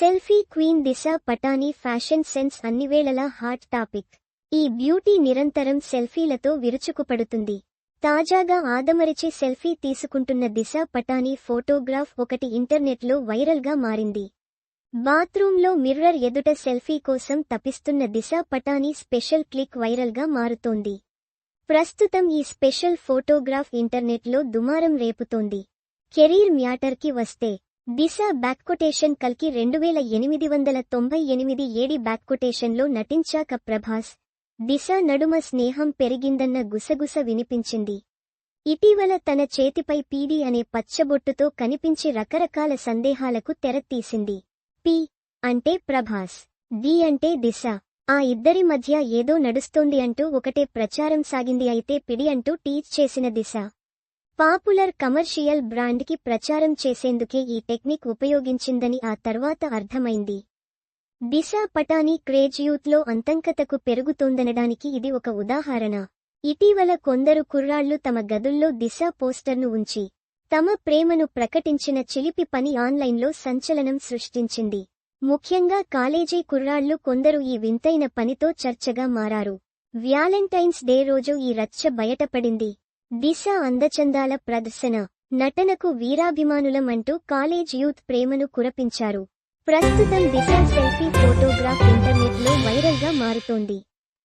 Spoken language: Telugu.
Selfie queen Disha Patani fashion sense అన్నివేళలా hot topic. ఈ బ్యూటీ నిరంతరం సెల్ఫీలతో విరుచుకుపడుతుంది. తాజాగా ఆదమరిచి సెల్ఫీ తీసుకుంటున్న దిశ పటానీ ఫోటోగ్రాఫ్ ఒకటి ఇంటర్నెట్లో వైరల్గా మారింది. బాత్రూంలో మిర్రర్ ఎదుట సెల్ఫీ కోసం తపిస్తున్న దిశ పటానీ స్పెషల్ క్లిక్ వైరల్గా మారుతోంది. ప్రస్తుతం ఈ స్పెషల్ ఫోటోగ్రాఫ్ ఇంటర్నెట్లో దుమారం రేపుతోంది. కెరీర్ మ్యాటర్కి వస్తే దిశ బ్యాక్కొటేషన్ కల్కి రెండువేల ఎనిమిది వందల తొంభై ఎనిమిది ఏడి బ్యాక్కొటేషన్లో నటించాక ప్రభాస్ దిశ నడుమ స్నేహం పెరిగిందన్న గుసగుస వినిపించింది. ఇటీవల తన చేతిపై పీడి అనే పచ్చబొట్టుతో కనిపించి రకరకాల సందేహాలకు తెరతీసింది. పి. అంటే ప్రభాస్ డి. అంటే దిశ ఆ ఇద్దరి మధ్య ఏదో నడుస్తోంది అంటూ ఒకటే ప్రచారం సాగింది అయితే పిడి అంటూ టీచ్ చేసిన దిశ పాపులర్ కమర్షియల్ బ్రాండ్కి ప్రచారం చేసేందుకే ఈ టెక్నిక్ ఉపయోగించిందని ఆ తర్వాత అర్థమైంది. దిశ పటానీ క్రేజ్ యూత్లో అంతంకతకు పెరుగుతోందనడానికి ఇది ఒక ఉదాహరణ. ఇటీవల కొందరు కుర్రాళ్ళు తమ గదుల్లో దిశ పోస్టర్ను ఉంచి తమ ప్రేమను ప్రకటించిన చిలిపి పని ఆన్లైన్లో సంచలనం సృష్టించింది. ముఖ్యంగా కాలేజీ కుర్రాళ్ళు కొందరు ఈ వింతైన పనితో చర్చగా మారారు. వ్యాలెంటైన్స్ డే రోజు ఈ రచ్చ బయటపడింది. దిశ అందచందాల ప్రదర్శన. నటనకు వీరాభిమానులం అంటూ కాలేజ్ యూత్ ప్రేమను కురపించారు. ప్రస్తుతం దిశ సెల్ఫీ ఫోటోగ్రాఫ్ ఇంటర్నెట్లో వైరల్గా మారుతోంది.